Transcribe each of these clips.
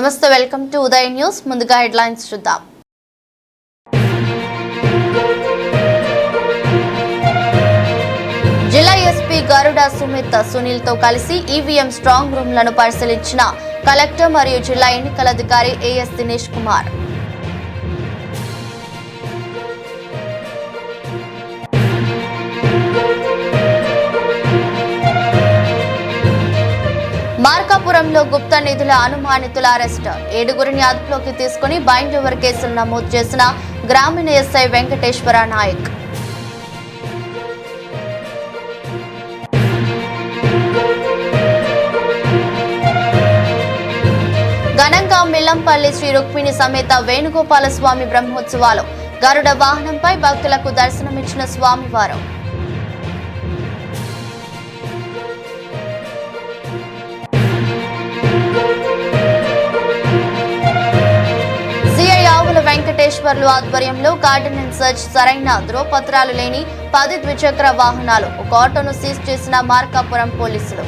నమస్తే welcome to Uday news. ముందుగా headlines చూద్దాం. జిల్లా ఎస్పీ గరుడ సుమిత్ సునీల్తో కలిసి ఈవీఎం స్ట్రాంగ్ రూమ్లను పరిశీలించిన కలెక్టర్ మరియు జిల్లా ఎన్నికల అధికారి ఏఎస్ దినేష్ కుమార్. మార్కాపురంలో గుప్త నిధుల అనుమానితుల అరెస్ట్. ఏడుగురిని అదుపులోకి తీసుకుని బైండ్ కేసులు నమోదు చేసిన గ్రామీణ ఎస్ఐ వెంకటేశ్వర నాయక్. ఘనంగా మిల్లంపల్లి శ్రీ రుక్మిణి సమేత వేణుగోపాల స్వామి బ్రహ్మోత్సవాలు. గరుడ వాహనంపై భక్తులకు దర్శనమిచ్చిన స్వామివారు. వెంకటేశ్వర్లు ఆధ్వర్యంలో గార్డెన్ ఇన్సర్చ్ సరైన ధ్రువపత్రాలు లేని పది ద్విచక్ర వాహనాలు ఒక ఆటోను సీజ్ చేసిన మార్కాపురం పోలీసులు.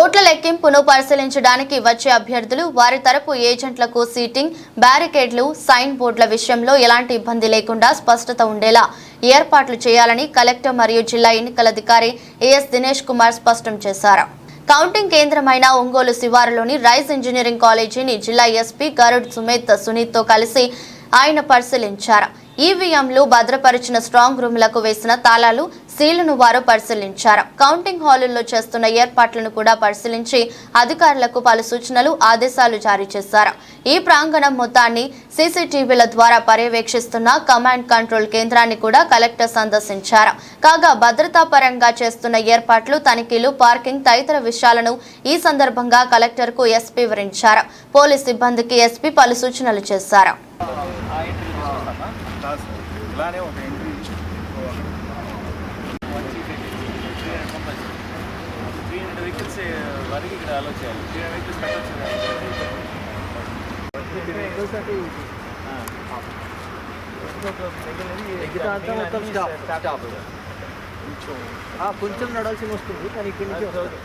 ఓట్ల లెక్కింపును పరిశీలించడానికి వచ్చే అభ్యర్థులు వారి తరపు ఏజెంట్లకు సీటింగ్ బ్యారికేడ్లు సైన్ బోర్డుల విషయంలో ఎలాంటి ఇబ్బంది లేకుండా స్పష్టత ఉండేలా ఏర్పాట్లు చేయాలని కలెక్టర్ మరియు జిల్లా ఎన్నికల అధికారి ఏఎస్ దినేష్ కుమార్ స్పష్టం చేశారు. కౌంటింగ్ కేంద్రమైన ఒంగోలు శివారులోని రైస్ ఇంజనీరింగ్ కాలేజీని జిల్లా ఎస్పీ గరుడ్ సుమేత్ సునీత్తో కలిసి ఆయన పరిశీలించారు. ఈవీఎంలు భద్రపరిచిన స్ట్రాంగ్ రూమ్లకు వేసిన తాళాలు సీలును వారు పరిశీలించారు కౌంటింగ్ హాలుల్లో చేస్తున్న ఏర్పాట్లను కూడా పరిశీలించి అధికారులకు పలు సూచనలు ఆదేశాలు జారీ చేశారు ఈ ప్రాంగణం మొత్తాన్ని సీసీటీవీల ద్వారా పర్యవేక్షిస్తున్న కమాండ్ కంట్రోల్ కేంద్రాన్ని కూడా కలెక్టర్ సందర్శించారు కాగా భద్రతా పరంగా చేస్తున్న ఏర్పాట్లు తనిఖీలు పార్కింగ్ తదితర విషయాలను ఈ సందర్భంగా కలెక్టర్కు ఎస్పీ వివరించారు పోలీస్ సిబ్బందికి ఎస్పీ పలు సూచనలు చేశారు ఆ ఎంట్రీ చూస్తామా కాదు సార్ ఇలానే ఒక ఎంట్రీ త్రీ హండ్రెడ్ వెహికల్స్ వరకు ఇక్కడ అలో చేయాలి త్రీ హండ్రెడ్ వెహికల్స్ ఎగ్గితే మొత్తం స్టాప్ స్టాప్ ఆ, కొంచెం. నడాల్సి వస్తుంది కానీ ఇక్కడి నుంచి వస్తుంది.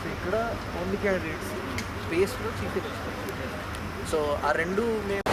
సో ఇక్కడ ఓన్లీ క్యాండిడేట్స్ స్పేస్లో చీఫ్ సో ఆ రెండు మేము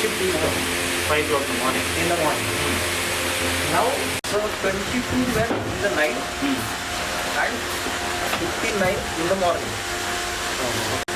5 o'clock in the morning. In the morning. Mm. Now from 22 were in the night mm. and 59 in the morning. Oh.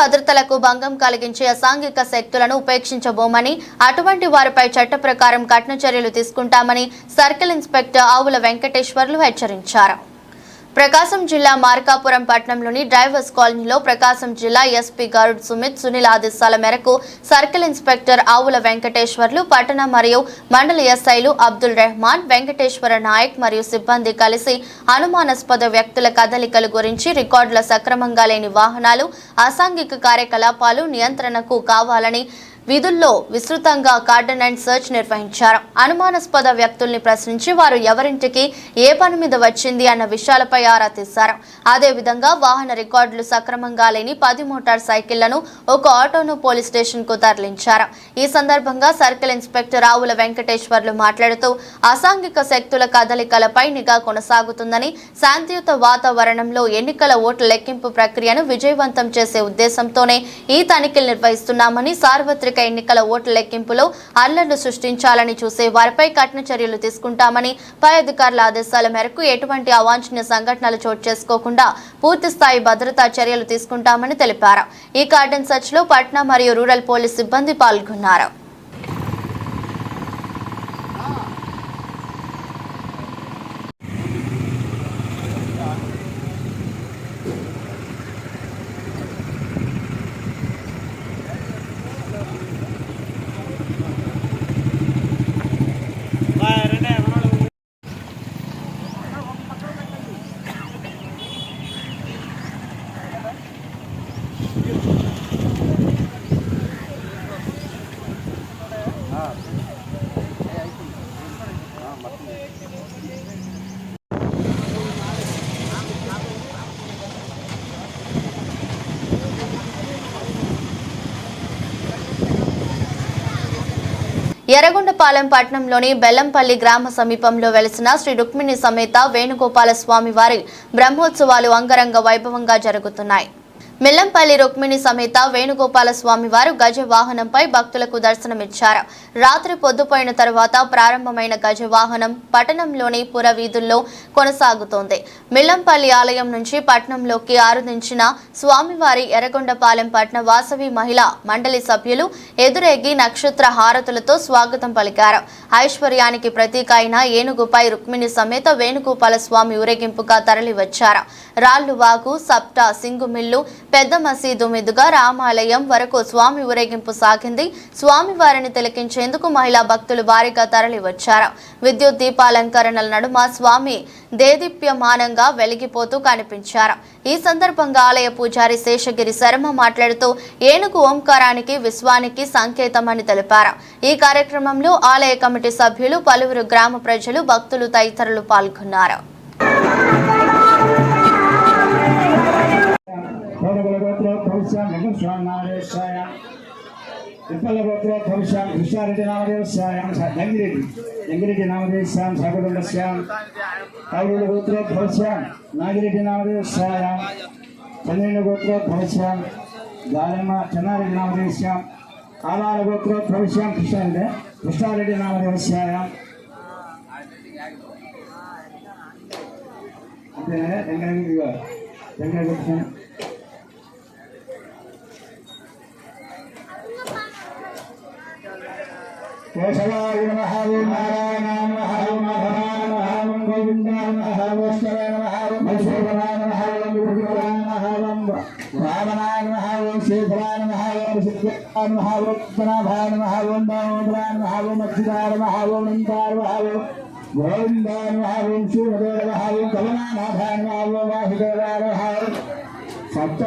భద్రతలకు భంగం కలిగించే అసాంఘిక శక్తులను ఉపేక్షించబోమని అటువంటి వారిపై చట్ట ప్రకారం కఠిన చర్యలు తీసుకుంటామని సర్కిల్ ఇన్స్పెక్టర్ ఆవుల వెంకటేశ్వర్లు హెచ్చరించారు. ప్రకాశం జిల్లా మార్కాపురం పట్టణంలోని డ్రైవర్స్ కాలనీలో ప్రకాశం జిల్లా ఎస్పీ గరుడ్ సుమిత్ సునీల్ ఆదేశాల మేరకు సర్కిల్ ఇన్స్పెక్టర్ ఆవుల వెంకటేశ్వర్లు పట్టణ మరియు మండల ఎస్ఐలు అబ్దుల్ రెహమాన్ వెంకటేశ్వర నాయక్ మరియు సిబ్బంది కలిసి అనుమానాస్పద వ్యక్తుల కదలికల గురించి రికార్డుల సక్రమంగా లేని వాహనాలు అసాంఘిక కార్యకలాపాలు నియంత్రణకు కావాలని విధుల్లో విస్తృతంగా కార్డన్ అండ్ సెర్చ్ నిర్వహించారు. అనుమానాస్పద వ్యక్తుల్ని ప్రశ్నించి వారు ఎవరింటికి ఏ పని మీద వచ్చింది అన్న విషయాలపై ఆరా తీశారు. అదేవిధంగా వాహన రికార్డులు సక్రమంగా లేని పది మోటార్ సైకిళ్ళను ఒక ఆటోను పోలీస్ స్టేషన్కు తరలించారు. ఈ సందర్భంగా సర్కిల్ ఇన్స్పెక్టర్ ఆవుల వెంకటేశ్వర్లు మాట్లాడుతూ అసాంఘిక శక్తుల కదలికలపై నిఘా కొనసాగుతుందని శాంతియుత వాతావరణంలో ఎన్నికల ఓట్ల లెక్కింపు ప్రక్రియను విజయవంతం చేసే ఉద్దేశంతోనే ఈ తనిఖీలు నిర్వహిస్తున్నామని సార్వత్రిక ఎన్నికల ఓట్ల లెక్కింపులో అల్లర్లు సృష్టించాలని చూసే వారిపై కఠిన చర్యలు తీసుకుంటామని పై అధికారుల ఆదేశాల మేరకు ఎటువంటి అవాంఛనీయ సంఘటనలు చోటు చేసుకోకుండా పూర్తిస్థాయి భద్రతా చర్యలు తీసుకుంటామని తెలిపారు. ఈ కార్డన్ సర్చ్లో పట్నా మరియు రూరల్ పోలీస్ సిబ్బంది పాల్గొన్నారు. ఎర్రగొండపాలెం పట్టణంలోని బెల్లంపల్లి గ్రామ సమీపంలో వెలిసిన శ్రీ రుక్మిణి సమేత వేణుగోపాల స్వామి వారి బ్రహ్మోత్సవాలు అంగరంగ వైభవంగా జరుగుతున్నాయి. మిల్లంపల్లి రుక్మిణి సమేత వేణుగోపాల స్వామి వారు గజ వాహనంపై భక్తులకు దర్శనమిచ్చారు. రాత్రి పొద్దుపోయిన తర్వాత ప్రారంభమైన గజ వాహనం పట్టణంలోని పుర వీధుల్లో కొనసాగుతోంది. మిల్లంపల్లి ఆలయం నుంచి పట్టణంలోకి ఆరుదించిన స్వామివారి ఎర్రగొండపాలెం పట్న వాసవి మహిళా మండలి సభ్యులు ఎదురెగ్గి నక్షత్ర హారతులతో స్వాగతం పలికారు. ఐశ్వర్యానికి ప్రతీక అయిన ఏనుగుపై రుక్మిణి సమేత వేణుగోపాల స్వామి ఊరేగింపుగా తరలివచ్చారు. రాళ్ళువాగు సప్టా సింగుమిల్లు పెద్ద మసీదు మీదుగా రామాలయం వరకు స్వామి ఊరేగింపు సాగింది. స్వామివారిని తిలకించేందుకు మహిళా భక్తులు భారీగా తరలివచ్చారు. విద్యుత్ దీపాలంకరణల నడుమ స్వామి దేదీప్యమానంగా వెలిగిపోతూ కనిపించారు. ఈ సందర్భంగా ఆలయ పూజారి శేషగిరి శర్మ మాట్లాడుతూ ఏనుగు ఓంకారానికి విశ్వానికి సంకేతమని తెలిపారు. ఈ కార్యక్రమంలో ఆలయ కమిటీ సభ్యులు పలువురు గ్రామ ప్రజలు భక్తులు తదితరులు పాల్గొన్నారు. ವಿಫಲಗೋತ್ರ ಭವಿಷ್ಯ ಸ್ವಾಮಾರೇಶ್ವಯ ವಿಫಲಗೋತ್ರ ಭವಿಷ್ಯ ಹುಷಾರಿಟಿ ನಾಮದೇವಸ್ಯಾಂ ಹೆಂಗಿರಿಟಿ ಹೆಂಗಿರಿಟಿ ನಾಮದೇವಸ್ಯಾಂ ಸಾಗುದಂಡಸ್ಯಾಂ ಕೌರುಳ ಗೋತ್ರ ಭವಿಷ್ಯ ನಾಗಿರಿಟಿ ನಾಮದೇವಸ್ಯಾಂ ಚಂದ್ರಿನ ಗೋತ್ರ ಭವಿಷ್ಯ ಗಾಲಮ್ಮ ಚನ್ನಾರಿಟಿ ನಾಮದೇವಸ್ಯಾಂ ಕಾಲಾರ ಗೋತ್ರ ಭವಿಷ್ಯ ಕೃಷ್ಣಾರಿಟೆ ಕೃಷ್ಣಾರಿಟಿ ನಾಮದೇವಸ್ಯಾಂ ಅಂತ ಹೆಂಗಾಗಿ ಹೆಂಗಾಗಿ కేశవాయ నమః ఓం నారాయణాయ నమః ఓం మాధవాయ నమః ఓం గోవిందాయ నమః ఓం వైష్ణవాయ నమః ఓం మధుసూదనాయ నమః ఓం గురుదేవాయ నమః ఓం వామనాయ నమః ఓం శ్రీధరాయ నమః ఓం సిద్ధాయ నమః ఓం పద్మనాభాయ ఓం దామోదరాయ నమః ఓం అచ్యుతాయ నమః ఓం నందాయ నమః ఓం గోవిందాయ ఓం శివదేవ నమః ఓం కమలానాథాయ నమః ఓం వాసుదేవాయ ఓం సప్త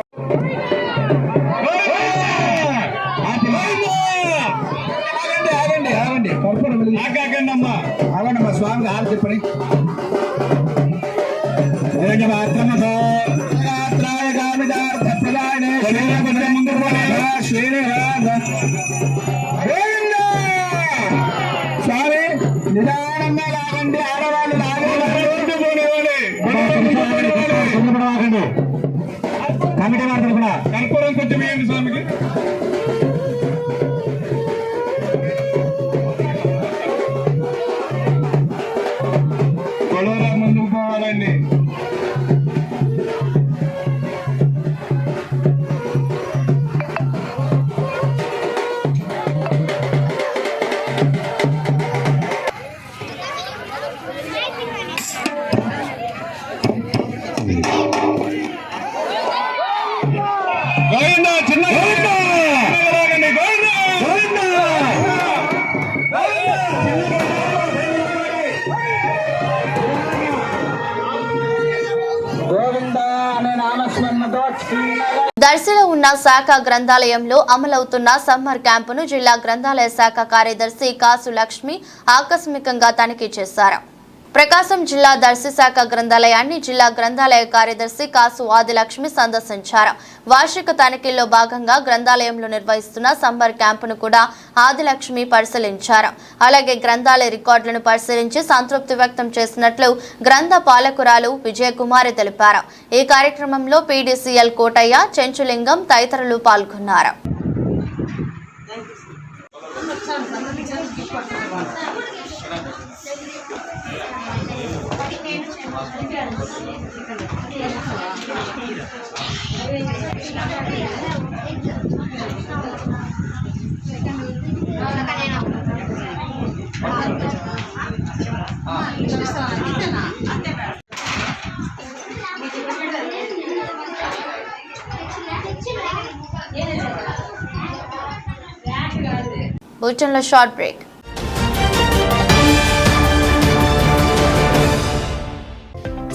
ప్రదాయనే నమ్మ ముందు శ్రీనివాస గోవింద స్వామి నిదానంగా లాగండి లాగండి శాఖ గ్రంథాలయంలో అమలవుతున్న సమ్మర్ క్యాంపును జిల్లా గ్రంథాలయ శాఖ కార్యదర్శి కాసు లక్ష్మి ఆకస్మికంగా తనిఖీ చేశారు. ప్రకాశం జిల్లా దర్శి శాఖ గ్రంథాలయాన్ని జిల్లా గ్రంథాలయ కార్యదర్శి కాసు ఆదిలక్ష్మి సందర్శించారు. వార్షిక తనిఖీల్లో భాగంగా గ్రంథాలయంలో నిర్వహిస్తున్న సమ్మర్ క్యాంపును కూడా ఆదిలక్ష్మి పరిశీలించారు. అలాగే గ్రంథాలయ రికార్డులను పరిశీలించి సంతృప్తి వ్యక్తం చేసినట్లు గ్రంథ పాలకురాలు విజయకుమారి తెలిపారు. ఈ కార్యక్రమంలో పీడీసీఎల్ కోటయ్య చెంచులింగం తదితరులు పాల్గొన్నారు. బులెటిన్లో షార్ట్ బ్రేక్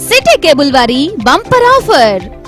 సిటీ కేబుల్ వారి బంపర్ ఆఫర్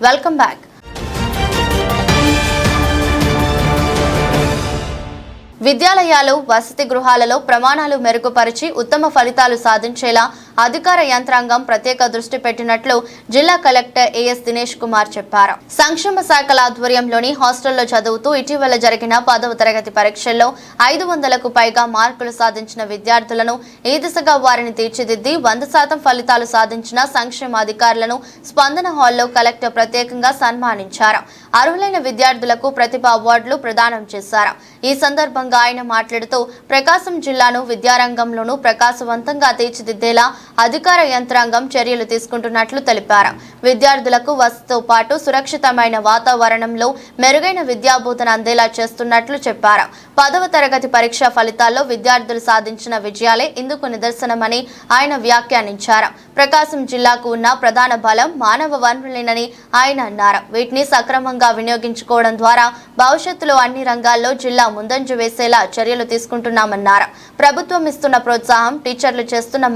Welcome back విద్యాలయాలు వసతి గృహాలలో ప్రమాణాలు మెరుగుపరిచి ఉత్తమ ఫలితాలు సాధించేలా అధికార యంత్రాంగం ప్రత్యేక దృష్టి పెట్టినట్లు జిల్లా కలెక్టర్ ఏఎస్ దినేష్ కుమార్ చెప్పారు. సంక్షేమ శాఖల ఆధ్వర్యంలోని హాస్టల్లో చదువుతూ ఇటీవల జరిగిన పదవ తరగతి పరీక్షల్లో ఐదు వందలకు పైగా మార్కులు సాధించిన విద్యార్థులను ఈ దిశగా వారిని తీర్చిదిద్ది వంద శాతం ఫలితాలు సాధించిన సంక్షేమ అధికారులను స్పందన హాల్లో కలెక్టర్ ప్రత్యేకంగా సన్మానించారు. అర్హులైన విద్యార్థులకు ప్రతిభ అవార్డులు ప్రదానం చేశారు. ఈ సందర్భంగా ఆయన మాట్లాడుతూ ప్రకాశం జిల్లాను విద్యారంగంలోనూ ప్రకాశవంతంగా తీర్చిదిద్దేలా అధికార యంత్రాంగం చర్యలు తీసుకుంటున్నట్లు తెలిపారు. విద్యార్థులకు వసతితో పాటు సురక్షితమైన వాతావరణంలో మెరుగైన విద్యాబోధన అందేలా చేస్తున్నట్లు చెప్పారు. పదవ తరగతి పరీక్ష ఫలితాల్లో విద్యార్థులు సాధించిన విజయాలే ఇందుకు నిదర్శనమని ఆయన వ్యాఖ్యానించారు. ప్రకాశం జిల్లాకు ఉన్న ప్రధాన బలం మానవ వనరులేనని ఆయన అన్నారు. వీటిని సక్రమంగా వినియోగించుకోవడం ద్వారా భవిష్యత్తులో అన్ని రంగాల్లో జిల్లా ముందంజ వేసేలా చర్యలు తీసుకుంటున్నామన్నారు. ప్రభుత్వం ఇస్తున్న ప్రోత్సాహం టీచర్లు చేస్తున్న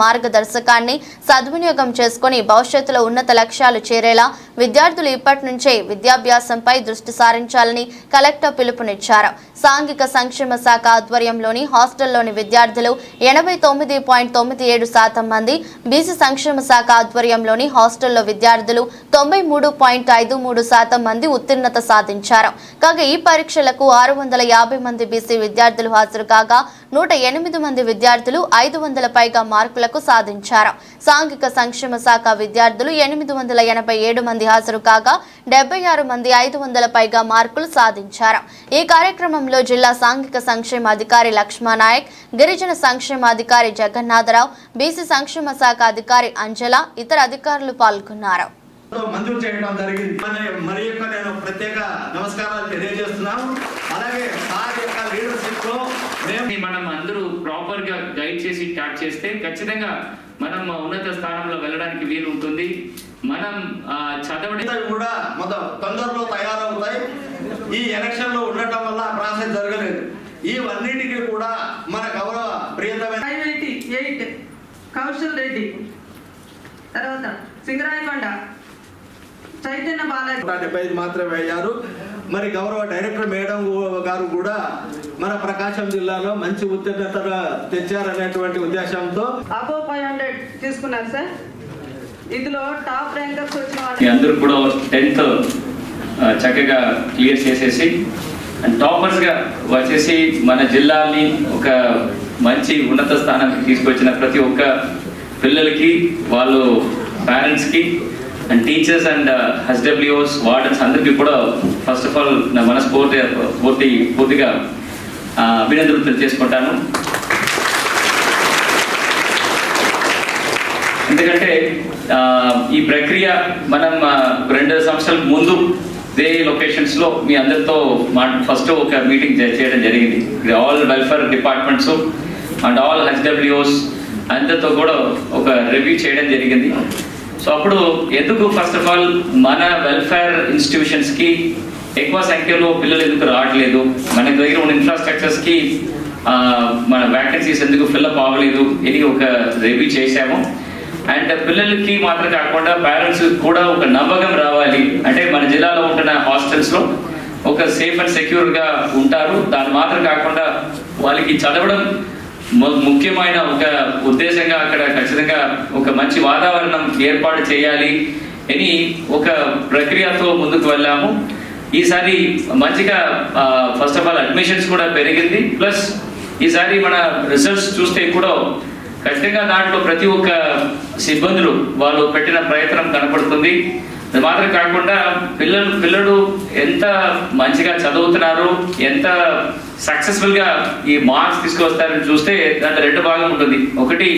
మార్గదర్శకాన్ని సద్వినియోగం చేసుకుని భవిష్యత్తులో ఉన్నత లక్ష్యాలు చేరేలా విద్యార్థులు ఇప్పటి నుంచే విద్యాభ్యాసంపై దృష్టి సారించాలని కలెక్టర్ పిలుపునిచ్చారు. సాంఘిక సంక్షేమ శాఖ ఆధ్వర్యంలోని హాస్టల్లోని విద్యార్థులు ఎనభై తొమ్మిది పాయింట్ తొమ్మిది ఏడు శాతం మంది బీసీ సంక్షేమ శాఖ ఆధ్వర్యంలోని హాస్టల్లో విద్యార్థులు తొంభై మూడు పాయింట్ ఐదు మూడు శాతం మంది ఉత్తీర్ణత సాధించారు. కాగా ఈ పరీక్షలకు ఆరు వందల యాభై మంది బీసీ విద్యార్థులు హాజరు కాగా నూట ఎనిమిది మంది విద్యార్థులు ఐదు వందల పైగా మార్కులకు సాధించారు. సాంఘిక సంక్షేమ శాఖ విద్యార్థులు ఎనిమిది వందల ఎనభై ఏడు మంది హాజరు కాగా డెబ్బై ఆరు మంది ఐదు వందల పైగా మార్కులు సాధించారు. ఈ కార్యక్రమంలో జిల్లా సాంఘిక సంక్షేమ అధికారి లక్ష్మానాయక్ గిరిజన సంక్షేమ అధికారి జగన్నాథరావు బీసీ సంక్షేమ శాఖ అధికారి అంజల ఇతర అధికారులు పాల్గొన్నారు. మంజూరు చేయడం జరిగింది. మన మరి యొక్క నేను ప్రత్యేక నమస్కారాలు తెలియజేస్తున్నాను. అలాగే సార్ యొక్క లీడర్షిప్లో మేము ని మనం అందరూ ప్రాపర్గా గైడ్ చేసి స్టార్ట్ చేస్తే ఖచ్చితంగా మనం ఉన్నత స్థానంలో వెళ్ళడానికి వీలు ఉంటుంది మనం చదవడం కూడా మొత్తం తొందరలో తయారవుతాయి. ఈ ఎలక్షన్లో ఉండటం వల్ల ఆ ప్రాసెస్ జరగలేదు. ఇవన్నిటికీ కూడా మన గౌరవ ప్రియతమైన ఎయిటీ కౌశల్ రెడ్డి. తర్వాత సింగరాయకొండ. చైతన్య బాలాజీ. నూట డెబ్బై ఐదు మాత్రమే అయ్యారు. మరి గౌరవ డైరెక్టర్ మేడం గారు కూడా మన ప్రకాశం జిల్లాలో మంచి ఉత్తీర్ణత తెచ్చారనేటువంటి ఉద్దేశంతో అబో ఫైవ్ హండ్రెడ్ తీసుకున్నారు సార్. ఇందులో టాప్ ర్యాంకర్స్ వచ్చిన అందరూ కూడా టెన్త్ చక్కగా క్లియర్ చేసేసి అండ్ టాపర్స్గా వచ్చేసి మన జిల్లాని ఒక మంచి ఉన్నత స్థానానికి తీసుకొచ్చిన ప్రతి ఒక్క పిల్లలకి వాళ్ళు పేరెంట్స్కి అండ్ టీచర్స్ అండ్ హెచ్డబ్ల్యూఓస్ వార్డెన్స్ అందరికీ కూడా ఫస్ట్ ఆఫ్ ఆల్ నా మనస్ఫూర్తి పూర్తి పూర్తిగా అభినందనలు తెలియజేసుకుంటాను. ఎందుకంటే ఈ ప్రక్రియ మనం రెండు సంవత్సరాల ముందు ఇదే లొకేషన్స్లో మీ అందరితో మా ఫస్ట్ ఒక మీటింగ్ చేయడం జరిగింది. All welfare departments and all హెచ్డబ్ల్యూఓస్ అందరితో కూడా ఒక రివ్యూ చేయడం జరిగింది. సో అప్పుడు ఎందుకు ఫస్ట్ ఆఫ్ ఆల్ మన వెల్ఫేర్ ఇన్స్టిట్యూషన్స్కి ఎక్కువ సంఖ్యలో పిల్లలు ఎందుకు రావట్లేదు? మన దగ్గర ఉన్న ఇన్ఫ్రాస్ట్రక్చర్స్కి మన వ్యాకెన్సీస్ ఎందుకు ఫిల్అప్ అవ్వలేదు ఇది ఒక రివ్యూ చేశాము. అండ్ పిల్లలకి మాత్రం కాకుండా పేరెంట్స్ కూడా ఒక నమ్మకం రావాలి. అంటే మన జిల్లాలో ఉంటున్న హాస్టల్స్లో ఒక సేఫ్ అండ్ సెక్యూర్గా ఉంటారు. దాని మాత్రం కాకుండా వాళ్ళకి చదవడం ముఖ్యమైన ఒక ఉద్దేశంగా అక్కడ ఖచ్చితంగా ఒక మంచి వాతావరణం ఏర్పాటు చేయాలి అని ఒక ప్రక్రియతో ముందుకు వెళ్ళాము. ఈసారి మంచిగా ఫస్ట్ ఆఫ్ ఆల్ అడ్మిషన్స్ కూడా పెరిగింది. ప్లస్ ఈసారి మన రిజల్ట్స్ చూస్తే కూడా ఖచ్చితంగా దాంట్లో ప్రతి ఒక్క సిబ్బందులు వాళ్ళు పెట్టిన ప్రయత్నం కనపడుతుంది. అది మాత్రం కాకుండా పిల్లలు పిల్లలు ఎంత మంచిగా చదువుతున్నారు ఎంత సక్సెస్ఫుల్గా ఈ మార్క్స్ తీసుకొస్తారని చూస్తే దాంట్లో రెండు భాగం ఉంటుంది. ఒకటి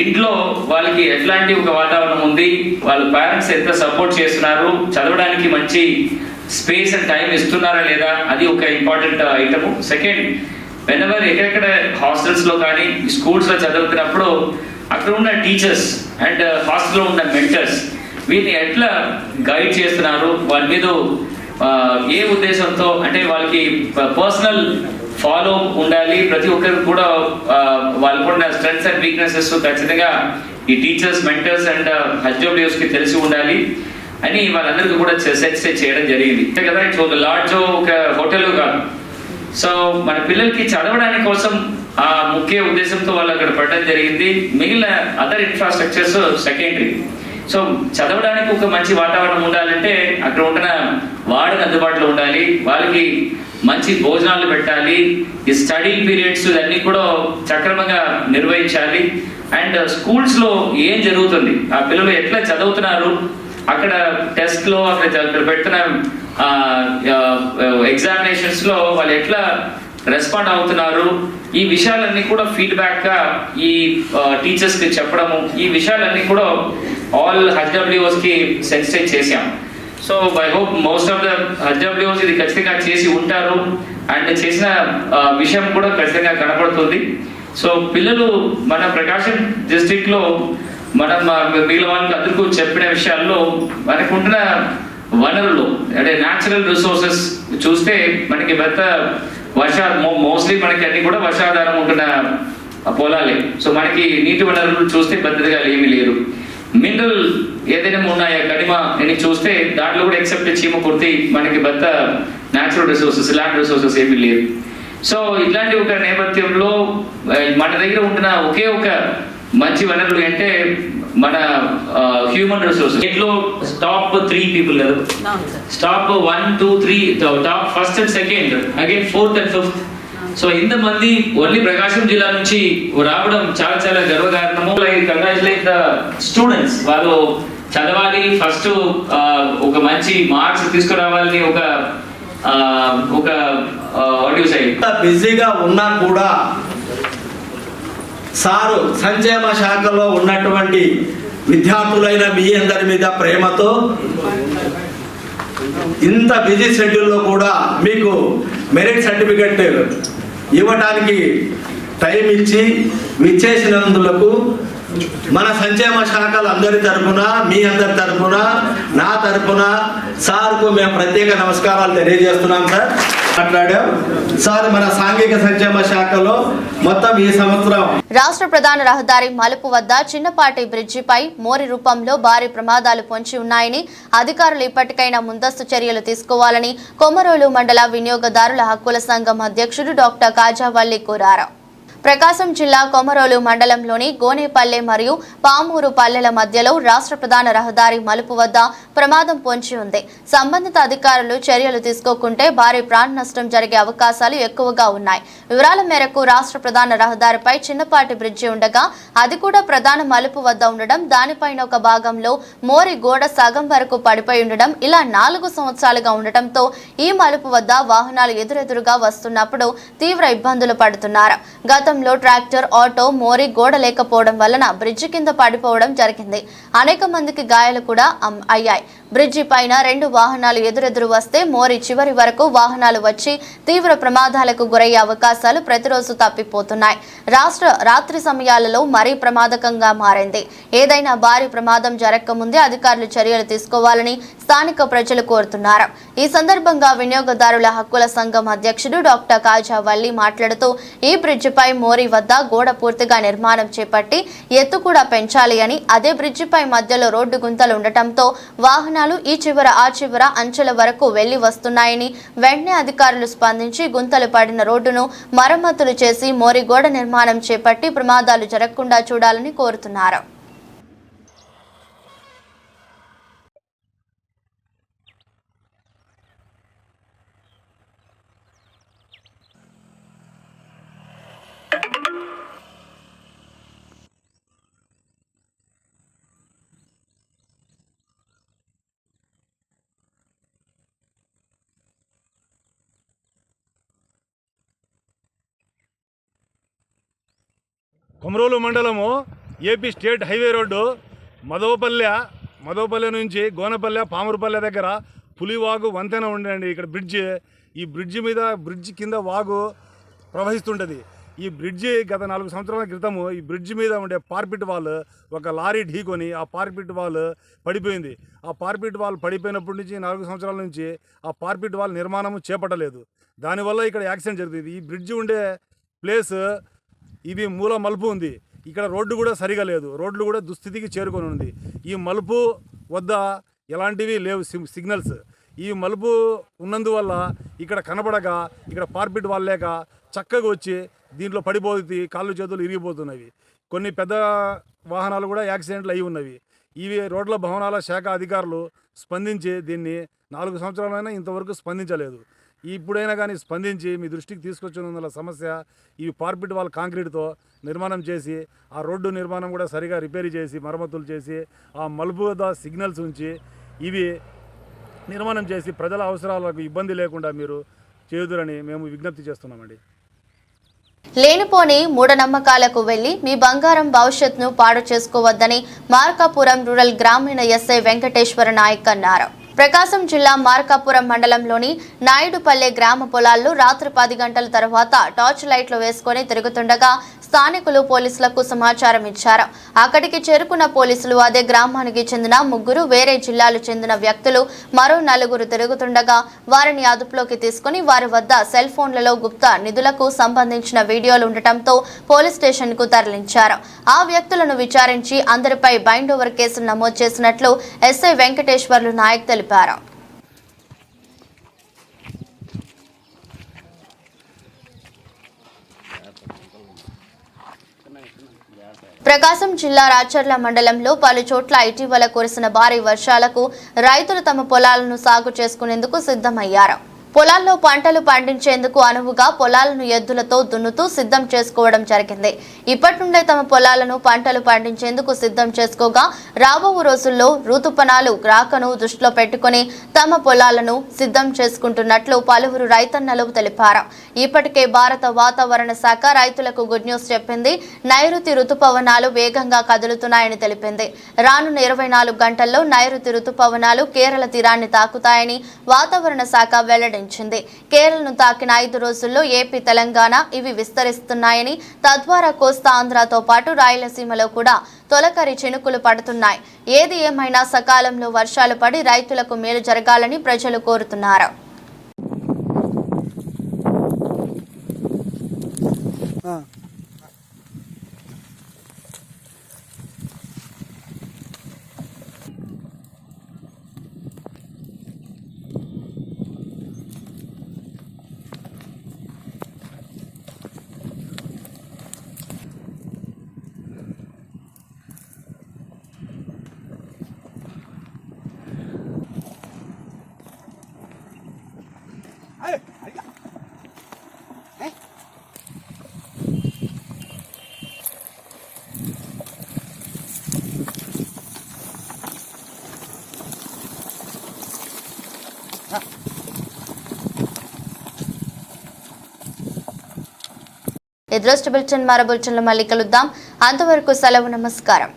ఇంట్లో వాళ్ళకి ఎట్లాంటి ఒక వాతావరణం ఉంది. వాళ్ళ పేరెంట్స్ ఎంత సపోర్ట్ చేస్తున్నారు? చదవడానికి మంచి స్పేస్ అండ్ టైం ఇస్తున్నారా లేదా? అది ఒక ఇంపార్టెంట్ ఐటమ్ సెకండ్ వెనవర్ ఎక్కడెక్కడ హాస్టల్స్లో కానీ స్కూల్స్లో చదువుతున్నప్పుడు అక్కడ ఉన్న టీచర్స్ అండ్ హాస్టల్లో ఉన్న మెంటర్స్ వీటిని ఎట్లా గైడ్ చేస్తున్నారు? వాళ్ళ మీద ఏ ఉద్దేశంతో అంటే వాళ్ళకి పర్సనల్ ఫాలో ఉండాలి? ప్రతి ఒక్కరికి కూడా ఆ, వాళ్ళకు ఉన్న స్ట్రెంగ్స్ అండ్ వీక్నెసెస్ ఖచ్చితంగా ఈ టీచర్స్ మెంటర్స్ అండ్ హెచ్డబ్ల్యూఎస్కి తెలిసి ఉండాలి. అని వాళ్ళందరికీ కూడా సెట్స్ చేయడం జరిగింది. అంతే కదా? ఇట్స్ ఒక లాడ్జ్ ఒక హోటల్ కాదు సో మన పిల్లలకి చదవడానికి కోసం ఆ ముఖ్య ఉద్దేశంతో వాళ్ళు అక్కడ పడడం జరిగింది. మిగిలిన అదర్ ఇన్ఫ్రాస్ట్రక్చర్స్ సెకండరీ సో చదవడానికి ఒక మంచి వాతావరణం ఉండాలంటే అక్కడ ఉంటున్న వార్డుకి అందుబాటులో ఉండాలి. వాళ్ళకి మంచి భోజనాలు పెట్టాలి. ఈ స్టడీ పీరియడ్స్ అన్ని కూడా సక్రమంగా నిర్వహించాలి. అండ్ స్కూల్స్లో ఏం జరుగుతుంది? ఆ పిల్లలు ఎట్లా చదువుతున్నారు? అక్కడ టెస్ట్లో అక్కడ అక్కడ పెడుతున్న ఎగ్జామినేషన్స్లో వాళ్ళు ఎట్లా రెస్పాండ్ అవుతున్నారు? ఈ విషయాలన్నీ కూడా ఫీడ్బ్యాక్గా ఈ టీచర్స్కి చెప్పడము ఈ విషయాలన్నీ కూడా ఆల్ హెచ్డబ్ల్యూఓస్కి సెన్సిటైజ్ చేశాం. So I hope most of the హెచ్డబ్ల్యూఓస్ ఇది ఖచ్చితంగా చేసి ఉంటారు. అండ్ చేసిన విషయం కూడా ఖచ్చితంగా కనపడుతుంది సో పిల్లలు మన ప్రకాశం డిస్టిక్లో మనం మిగిలిన వాళ్ళకి అందరికీ చెప్పిన విషయాల్లో మనకుంటున్న వనరులు అంటే న్యాచురల్ రిసోర్సెస్ చూస్తే మనకి పెద్ద వర్ష మోస్ట్లీ మనకి అన్ని కూడా వర్షాధారం ఉంటున్న పొలాలే. సో మనకి నీటి వనరులు చూస్తే పెద్దదిగా ఏమీ లేదు. మినరల్ ఏదైనా ఉన్నాయా? కడిమ అని చూస్తే దాంట్లో కూడా ఎక్సెప్ట్ చీమ కుర్తి మనకి పెద్ద న్యాచురల్ రిసోర్సెస్ ల్యాండ్ రిసోర్సెస్ ఏమీ లేదు సో ఇట్లాంటి ఒక నేపథ్యంలో మన దగ్గర ఉంటున్న ఒకే ఒక మంచి వనరులు అంటే మన హ్యూమన్ రిసోర్సెస్ దీంట్లో టాప్ త్రీ పీపుల్ కదా? Stop one two three top first and second again fourth and fifth so ఇంతమంది ఓన్లీ ప్రకాశం జిల్లా నుంచి రావడం చాలా చాలా గర్వకారణము. కంగ్రాచులేట్ ద స్టూడెంట్స్ వాళ్ళు చదవాలి ఫస్ట్ ఒక మంచి మార్క్స్ తీసుకురావాలని ఒక ఒక వాట్ ఎంత బిజీగా ఉన్నా కూడా సారు సంక్షేమ శాఖలో ఉన్నటువంటి విద్యార్థులైన మీ అందరి మీద ప్రేమతో ఇంత బిజీ షెడ్యూల్లో కూడా మీకు మెరిట్ సర్టిఫికెట్ ఇవ్వటానికి టైం ఇచ్చి విచ్చేసినందులకు మన సంక్షేమ శాఖలు అందరి తరపున మీ అందరి తరపున నా తరపున సార్కు మేము ప్రత్యేక నమస్కారాలు తెలియజేస్తున్నాం సార్. మాట్లాడాం. సార్ మన సాంఘిక సంక్షేమ శాఖలో మొత్తం ఈ సంవత్సరం రాష్ట్ర ప్రధాన రహదారి మలుపు వద్ద చిన్నపాటి బ్రిడ్జిపై మోరి రూపంలో భారీ ప్రమాదాలు పొంచి ఉన్నాయని అధికారులు ఇప్పటికైనా ముందస్తు చర్యలు తీసుకోవాలని కొమరోలు మండల వినియోగదారుల హక్కుల సంఘం అధ్యక్షుడు డాక్టర్ కాజావల్లి కోరారు. ప్రకాశం జిల్లా కొమరోలు మండలంలోని గోనేపల్లె మరియు పామూరు పల్లెల మధ్యలో రాష్ట్ర ప్రధాన రహదారి మలుపు వద్ద ప్రమాదం పొంచి ఉంది. సంబంధిత అధికారులు చర్యలు తీసుకోకుంటే భారీ ప్రాణ నష్టం జరిగే అవకాశాలు ఎక్కువగా ఉన్నాయి. వివరాల మేరకు రాష్ట్ర ప్రధాన రహదారిపై చిన్నపాటి బ్రిడ్జి ఉండగా అది కూడా ప్రధాన మలుపు వద్ద ఉండడం దానిపైన ఒక భాగంలో మోరి గోడ సగం వరకు పడిపోయి ఉండడం ఇలా నాలుగు సంవత్సరాలుగా ఉండటంతో ఈ మలుపు వద్ద వాహనాలు ఎదురెదురుగా వస్తున్నప్పుడు తీవ్ర ఇబ్బందులు పడుతున్నారు. ప్రమాదంలో ట్రాక్టర్ ఆటో మోరి గోడ లేకపోవడం వలన బ్రిడ్జి కింద పడిపోవడం జరిగింది. అనేక మందికి గాయాలు కూడా అయ్యాయి. బ్రిడ్జి పైన రెండు వాహనాలు ఎదురెదురు వస్తే మోరి చివరి వరకు వాహనాలు వచ్చి తీవ్ర ప్రమాదాలకు గురయ్యే అవకాశాలు ప్రతిరోజు తప్పిపోతున్నాయి. రాష్ట్ర రాత్రి సమయాలలో మరీ ప్రమాదకంగా మారింది. ఏదైనా భారీ ప్రమాదం జరగకముందే అధికారులు చర్యలు తీసుకోవాలని స్థానిక ప్రజలు కోరుతున్నారు. ఈ సందర్భంగా వినియోగదారుల హక్కుల సంఘం అధ్యక్షుడు డాక్టర్ కాజావల్లి మాట్లాడుతూ ఈ బ్రిడ్జిపై మోరి వద్ద గోడ పూర్తిగా నిర్మాణం చేపట్టి ఎత్తు కూడా పెంచాలి అని అదే బ్రిడ్జిపై మధ్యలో రోడ్డు గుంతలు ఉండటంతో వాహనాలు ఈ చివర ఆ చివర అంచెల వరకు వెళ్ళి వస్తున్నాయని వెంటనే అధికారులు స్పందించి గుంతలు పడిన రోడ్డును మరమ్మతులు చేసి మోరి గోడ నిర్మాణం చేపట్టి ప్రమాదాలు జరగకుండా చూడాలని కోరుతున్నారు. కొమరోలు మండలము AP state highway road Madavapalle Madavapalle నుంచి గోనపల్లె పామురుపల్లె దగ్గర పులివాగు వంతెన ఉండండి ఇక్కడ బ్రిడ్జి ఈ బ్రిడ్జి మీద బ్రిడ్జి కింద వాగు ప్రవహిస్తుంటుంది. ఈ బ్రిడ్జి గత నాలుగు సంవత్సరాల క్రితము ఈ బ్రిడ్జి మీద ఉండే పార్పిట్ వాల్ ఒక లారీ ఢీకొని ఆ పార్పిట్ వాల్ పడిపోయింది. ఆ పార్పిట్ వాల్ పడిపోయినప్పటి నుంచి నాలుగు సంవత్సరాల నుంచి ఆ పార్పిట్ వాల్ నిర్మాణం చేపట్టలేదు. దానివల్ల ఇక్కడ యాక్సిడెంట్ జరుగుతుంది. ఈ బ్రిడ్జి ఉండే ప్లేస్ ఇవి మూల మలుపు ఉంది. ఇక్కడ రోడ్డు కూడా సరిగా లేదు. రోడ్లు కూడా దుస్థితికి చేరుకొని ఉంది. ఈ మలుపు వద్ద ఎలాంటివి లేవు సిగ్- సిగ్నల్స్. ఈ మలుపు ఉన్నందువల్ల ఇక్కడ కనబడక ఇక్కడ పార్పిట్ వాళ్ళు లేక చక్కగా వచ్చి దీంట్లో పడిపోతుంది కాళ్ళు చేతులు ఇరిగిపోతున్నవి. కొన్ని పెద్ద వాహనాలు కూడా యాక్సిడెంట్లు అయి ఉన్నవి. ఇవి రోడ్ల భవనాల శాఖ అధికారులు స్పందించి దీన్ని నాలుగు సంవత్సరాలైనా ఇంతవరకు స్పందించలేదు. ఇప్పుడైనా కానీ స్పందించి మీ దృష్టికి తీసుకొచ్చిన సమస్య ఈ పార్పిట్ వాల్ కాంక్రీట్తో నిర్మాణం చేసి ఆ రోడ్డు నిర్మాణం కూడా సరిగా రిపేర్ చేసి మరమ్మతులు చేసి ఆ మలుపుద సిగ్నల్స్ ఉంచి ఇవి నిర్మాణం చేసి ప్రజల అవసరాలకు ఇబ్బంది లేకుండా మీరు చేయుదురని మేము విజ్ఞప్తి చేస్తున్నామండి. లేనిపోని మూఢనమ్మకాలకు వెళ్ళి మీ బంగారం భవిష్యత్తును పాడు చేసుకోవద్దని మార్కాపురం రూరల్ గ్రామీణ ఎస్ఐ వెంకటేశ్వర నాయక్ అన్నారు. ప్రకాశం జిల్లా మార్కాపురం మండలంలోని నాయుడుపల్లె గ్రామ పొలాల్లో రాత్రి పది గంటల తర్వాత టార్చ్ లైట్లు వేసుకొని తిరుగుతుండగా స్థానికులు పోలీసులకు సమాచారం ఇచ్చారు. అక్కడికి చేరుకున్న పోలీసులు అదే గ్రామానికి చెందిన ముగ్గురు వేరే జిల్లాలు చెందిన వ్యక్తులు మరో నలుగురు తిరుగుతుండగా వారిని అదుపులోకి తీసుకుని వారి వద్ద సెల్ ఫోన్లలో గుప్త నిధులకు సంబంధించిన వీడియోలు ఉండటంతో పోలీస్ స్టేషన్కు తరలించారు. ఆ వ్యక్తులను విచారించి అందరిపై బైండ్ ఓవర్ కేసులు నమోదు చేసినట్లు ఎస్ఐ వెంకటేశ్వర్లు నాయక్ తెలిపారు. ప్రకాశం జిల్లా రాచర్ల మండలంలో పలు చోట్ల ఇటీవల కురిసిన భారీ వర్షాలకు రైతులు తమ పొలాలను సాగు చేసుకునేందుకు సిద్ధమయ్యారు. పొలాల్లో పంటలు పండించేందుకు అనువుగా పొలాలను ఎద్దులతో దున్నుతూ సిద్ధం చేసుకోవడం జరిగింది. ఇప్పటి నుండే తమ పొలాలను పంటలు పండించేందుకు సిద్ధం చేసుకోగా రాబో రోజుల్లో ఋతుపనాలు రాకను దృష్టిలో పెట్టుకుని తమ పొలాలను సిద్ధం చేసుకుంటున్నట్లు పలువురు రైతన్నలు తెలిపారు. ఇప్పటికే భారత వాతావరణ శాఖ రైతులకు గుడ్ న్యూస్ చెప్పింది. నైరుతి ఋతుపవనాలు వేగంగా కదులుతున్నాయని తెలిపింది. రానున్న ఇరవై నాలుగు గంటల్లో నైరుతి ఋతుపవనాలు కేరళ తీరాన్ని తాకుతాయని వాతావరణ శాఖ వెల్లడించింది. కేరళను తాకిన ఐదు రోజుల్లో ఏపీ తెలంగాణ ఇవి విస్తరిస్తున్నాయని తద్వారా కోస్తా ఆంధ్రతో పాటు రాయలసీమలో కూడా తొలకరి చినుకులు పడుతున్నాయి. ఏది ఏమైనా సకాలంలో వర్షాలు పడి రైతులకు మేలు జరగాలని ప్రజలు కోరుతున్నారు. ఎదురొస్ట్ బులెటిన్ మరో బులెటిన్లో మళ్ళీ కలుద్దాం. అంతవరకు సెలవు నమస్కారం.